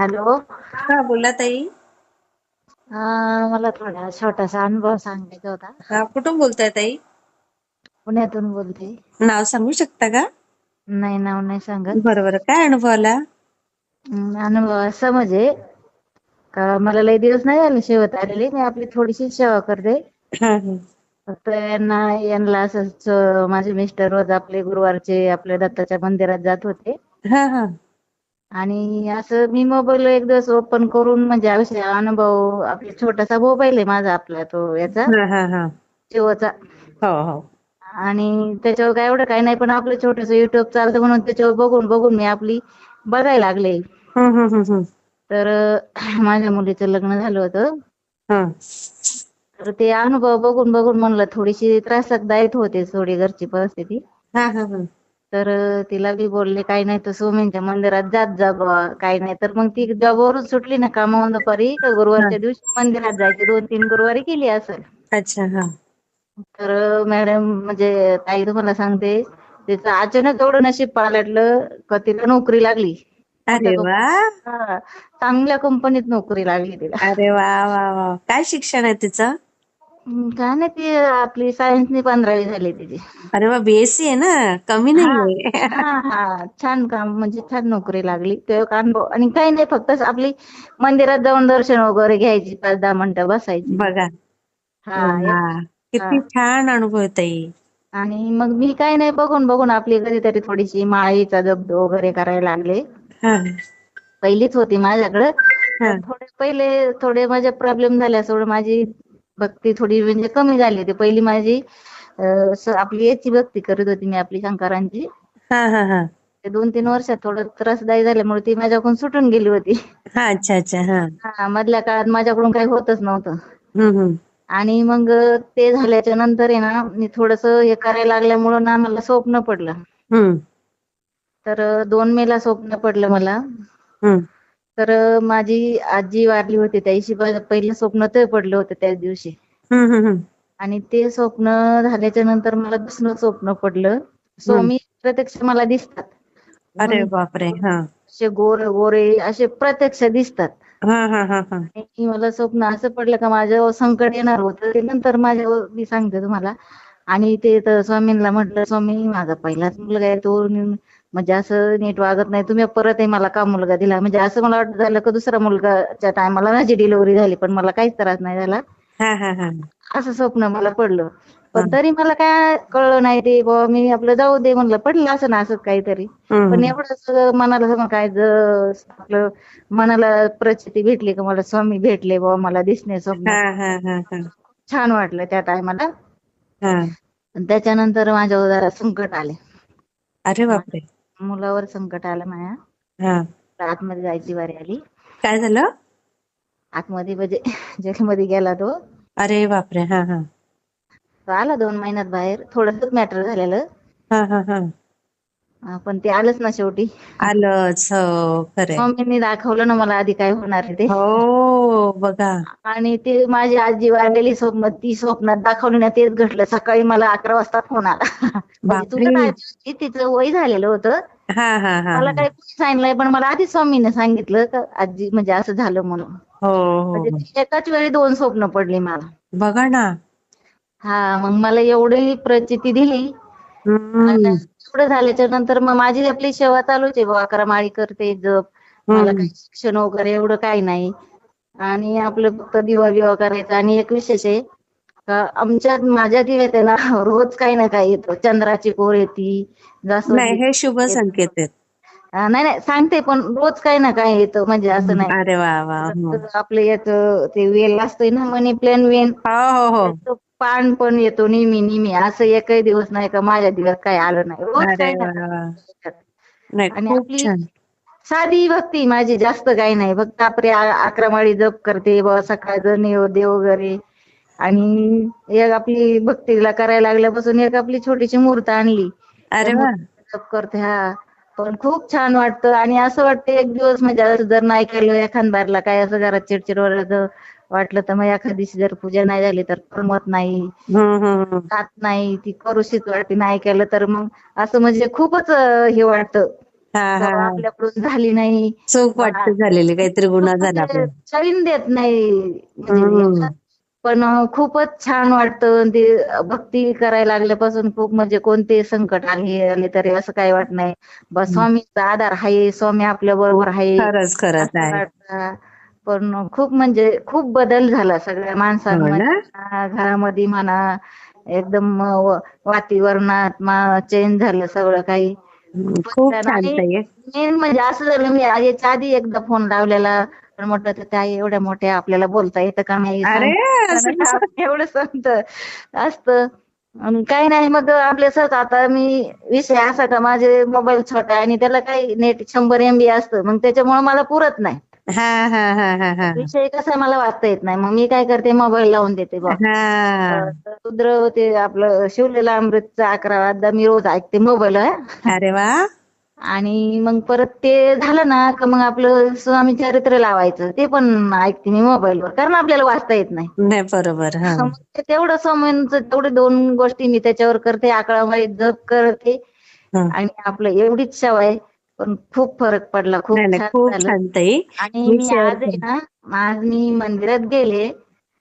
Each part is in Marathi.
हॅलो. हा बोला ताई. मला थोडा छोटासा अनुभव सांगायचा होता. हा कुठून बोलताय ताई? पुण्यातून बोलते. नाव सांगू शकता का? नाही नाव नाही सांगत. बरोबर काय अनुभव आला? अनुभव असं म्हणजे का मला लई दिवस नाही झाले शेवत आलेली मी आपली थोडीशी सेवा करते. हा, हा. फक्त यांना यांना असंच अं, माझे मिस्टर रोज आपले गुरुवारचे आपल्या दत्ताच्या मंदिरात जात होते. हा हा. आणि असं मी मोबाईल एक दिवस ओपन करून म्हणजे असे अनुभव आपला छोटासा मोबाईल आहे माझा आपला तो याचा हा, हा, हा. जिओचा हो हो आणि त्याच्यावर काय एवढं काही नाही पण आपलं छोटस युट्यूब चालतं म्हणून त्याच्यावर बघून बघून मी आपली बघायला लागले. तर माझ्या मुलीचं लग्न झालं होतं. तर ते अनुभव बघून बघून म्हणलं थोडीशी त्रासदायक होते थोडी घरची परिस्थिती. तर तिला बी बोलले काही नाही तर स्वामींच्या मंदिरात जात जा काही नाही तर मग ती जॉबवरून सुटली ना कामावून दुपारी तर गुरुवारच्या दिवशी मंदिरात जायची दोन तीन गुरुवारी केली असं अच्छा हा. तर मॅडम म्हणजे ताई तुम्हाला सांगते तिचं अचानक एवढं नशीब पालटलं का तिला नोकरी लागली. अरे वा. चांगल्या कंपनीत नोकरी लागली तिला. अरे वा वा वा. काय शिक्षण आहे तिचं? काय नाही ती आपली सायन्सनी पंधरावी झाली तिची. अरे वा बीएससी आहे ना? कमी नाहीये. हा हा. छान काम म्हणजे छान नोकरी लागली. तो एक अनुभव आणि काही नाही फक्त आपली मंदिरात जाऊन दर्शन वगैरे घ्यायची पाच दहा मिनिटं बसायची. बघा. हा वा. किती छान अनुभव ताई. आणि मग मी काय नाही बघून बघून आपली कधीतरी थोडीशी माळीचा जप वगैरे करायला लागले. हा. पहिलीच होती माझ्याकडं. हा. थोडे पहिले थोडे माझे प्रॉब्लेम झाले थोडं माझी भक्ती थोडी म्हणजे कमी झाली होती. पहिली माझी अं, आपली याची भक्ती करत होती मी आपली शंकरांची. हा हा हा. ते दोन तीन वर्षात थोडं त्रासदायी झाल्यामुळे ती माझ्याकडून सुटून गेली होती. हा अच्छा अच्छा हा. हा मधल्या काळात माझ्याकडून काही होतच नव्हतं. हम्म हम्म. आणि मग ते झाल्याच्यानंतर आहे ना मी थोडस हे करायला लागल्यामुळं ना मला स्वप्न पडलं. हम्म. तर दोन मेला स्वप्न पडलं मला. हम्म. तर माझी आजी वारली होती. त्या दिवशी पहिलं स्वप्न ते पडलं होतं त्याच दिवशी. आणि ते स्वप्न झाल्याच्यानंतर मला दुसरं स्वप्न पडलं. स्वामी प्रत्यक्ष मला दिसतात. अरे बापरे हा. असे गोरे गोरे असे प्रत्यक्ष दिसतात. हा हा हा हा. मला स्वप्न असं पडलं का माझ्यावर संकट येणार होतं. ते नंतर माझ्यावर मी सांगते तुम्हाला. आणि ते तर स्वामींना म्हटलं स्वामी माझा पहिलाच मुलगा आहे. तो म्हणजे असं नीट वागत नाही. तुम्ही परत आहे मला का मुलगा दिला? म्हणजे असं मला वाटत झालं का दुसरा मुलगाच्या टायमाला माझी डिलिव्हरी झाली पण मला काहीच त्रास नाही झाला. हा हा हा. असं स्वप्न मला पडलं. पण तरी मला काय कळलं नाही ते बाबा मी आपलं जाऊ दे म्हणलं. पडलं असं ना असं काहीतरी. पण एवढं मनाला समज काय आपलं मनाला प्रचिती भेटली का? मला स्वामी भेटले बाबा मला दिसणे स्वप्न. छान वाटलं त्या टायमाला त्याच्यानंतर माझ्यावर जरा संकट आले. अरे बापरे. मुलावर संकट आलं माझ्या हा. आतमध्ये जायची वारी आली. काय झालं? आतमध्ये म्हणजे जेलमध्ये गेला तो. अरे बापरे हा हा. तो आला दोन महिन्यात बाहेर. थोडंसच मॅटर झालेलं. हा हा हा. अं, पण ते आलंच ना शेवटी. आलंच हो खरे स्वामींनी दाखवलं ना मला आधी काय होणार आहे ते. हो. बघा. आणि ते माझी आजी वाढलेली स्वप्न ती स्वप्नात दाखवली ना तेच घडलं सकाळी मला अकरा वाजता फोन आला. म्हणजे तुझं. आजी होती, तिचं वय झालेलं होतं. हा हा हा मला काही सांगितलंय पण मला आधी स्वामीने सांगितलं का आजी म्हणजे असं झालं म्हणून. हो हो. म्हणजे ती एकाच वेळी दोन स्वप्न पडली मला. बघा ना. हा मग मला एवढी प्रचिती दिली. एवढं झाल्याच्यानंतर मग माझी आपली सेवा चालूच आहे. अकरा माळी करते जप. मला काही शिक्षण वगैरे एवढं काही नाही. आणि आपलं फक्त दिवा बिवा करायचा. आणि एक विशेष आहे का आमच्या माझ्या दिव्यात आहे ना रोज काही ना काही येतो. चंद्राची कोर येते जास्वंदी नाही हे शुभ संकेत आहेत. नाही नाही सांगते पण रोज काही ना काही येतं म्हणजे असं नाही. अरे वा वा हो. आपलं याचं ते वेल असतंय ना मनी प्लॅन वेन हो हो त्याचं पान पण येतो नेहमी नेहमी. असं एकही दिवस नाही का माझ्या दिवस काही आलं नाही. रोज काही. नाही आणि आपली साधी भक्ती माझी जास्त काही नाही. फक्त आपले आ- अकरा माळी जप करते बाबा सकाळचं नैवेद्य वगैरे. आणि एक आपली भक्तीला करायला लागल्यापासून एक आपली छोटीशी मूर्त आणली. अरे जप करते हा. पण खूप छान वाटतं. आणि असं वाटतं एक दिवस म्हणजे जर नाही केलं एखादबारला काय असं घरात चिडचिड वगैरे वाटलं तर मग एखाद दिवशी जर पूजा नाही झाली तर करमत नाही. खात नाही ती करूशीच वाटते नाही केलं तर मग असं म्हणजे खूपच हे वाटतं. आपल्याकडून झाली नाही. चूक वाटते झालेली काहीतरी गुन्हा झाला म्हणजे आपला. चवीन देत नाही. म्हणजे. पण खूपच छान वाटतं. ते भक्ती करायला लागल्यापासून खूप म्हणजे कोणते संकट आले आले तरी असं काही वाटत नाही. बस स्वामीचा आधार आहे. स्वामी आपल्या बरोबर आहे. पण खूप म्हणजे खूप बदल झाला सगळ्या हो माणसांमध्ये म्हणा, घरामध्ये म्हणा. एकदम वातावरणात चेंज झालं सगळं काही. खूप छान आणि ताई. मेन म्हणजे असं झालं मी याच्या आधी एकदा फोन लावलेला. पण म्हटलं तर त्या एवढ्या मोठ्या आपल्याला बोलता येतं का नाही? सांगता? एवढं संत असतं. काही नाही मग आपल्या सहज आता मी विषय असा का माझे मोबाईल छोटा आणि त्याला काही नेट शंभर एमबी असतं. मग त्याच्यामुळे मला पुरत नाही. हा हा हा हा हा. विषय कसा मला वाचता येत नाही. मग मी काय करते? मोबाईल लावून देते बा हा. रुद्र ते आपलं शिवलेला अमृतचा अकरा वाजता मी रोज ऐकते मोबाईल अरे वा. आणि मग परत ते झालं ना का मग आपलं स्वामी चरित्र लावायचं ते पण ऐकते मी मोबाईलवर कारण आपल्याला वाचता येत नाही. नाही बरोबर हा. मग ते तेवढं स्वामींचं तेवढे दोन गोष्टी मी त्याच्यावर करते. अकरामाळी जप करते. हा. आणि आपलं एवढीच सवय. पण खूप फरक पडला खूप नाही नाही छान झालं. छान ताई. आणि मी आज आहे ना आज मी मंदिरात गेले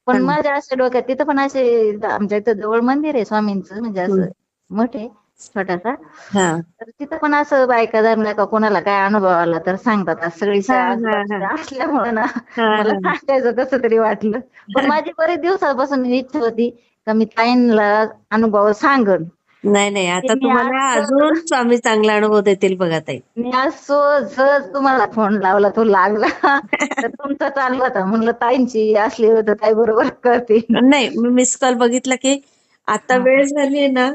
पण हा. माझ्या अशा डोक्यात तिथं पण असे आमच्या इथं जवळ मंदिर आहे स्वामींचं म्हणजे असं मोठे छोटासा. हा. तर तिथं पण असं बायका धरल्या का कोणाला काय अनुभव आला तर सांगतात. आज सगळी हा, शाळा हा, हा. असल्यामुळे ना हा, मला हा. सांगायचं कसं तरी वाटलं. पण माझी बरेच दिवसापासून इच्छा होती का मी ताईंना अनुभव सांगन. नाही नाही. आता मी तुम्हाला आज- अजून स्वामी चांगला अनुभव देतील बघा ताई. मी आज सो- सहज तुम्हाला फोन लावला तो लागला. तर तुमचा चालू होता. म्हणलं ताईंची असली होतं ताई बरोबर करते. नाही मी मिस कॉल बघितला की आता हा. वेळ झाली ना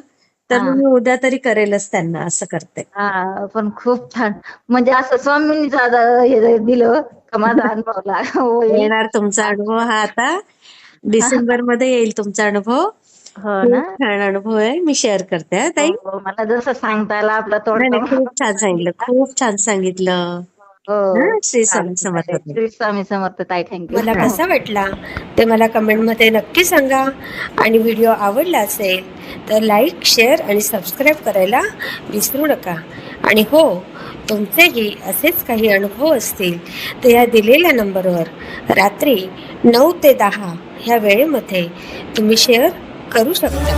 तर हा. मी उद्या तरी करेलच त्यांना असं करते. हा पण खूप छान. म्हणजे असं स्वामींनी साधा हे दिलं का माझा अनुभव होईल. येणार तुमचा अनुभव हा आता. डिसेंबरमध्ये येईल तुमचा अनुभव. हो खूप छान अनुभव आहे. मी शेअर करते हा ताई. हो, मला जसं सांगता आलं आपला नाही नाही तोंड खूप छान सांगितलं खूप छान सांगितलं. हो हा, श्री स्वामी समर्थ. ताई. श्री स्वामी समर्थ ताई थँक्यू मला कसा वाटला ते मला कमेंटमध्ये नक्की सांगा. आणि व्हिडिओ आवडला असेल तर लाईक शेअर आणि सबस्क्राईब करायला विसरू नका. आणि हो तुमचेही असेच काही अनुभव असतील तर या दिलेल्या नंबरवर रात्री नऊ ते दहा ह्या वेळेमध्ये तुम्ही शेअर करू शकता.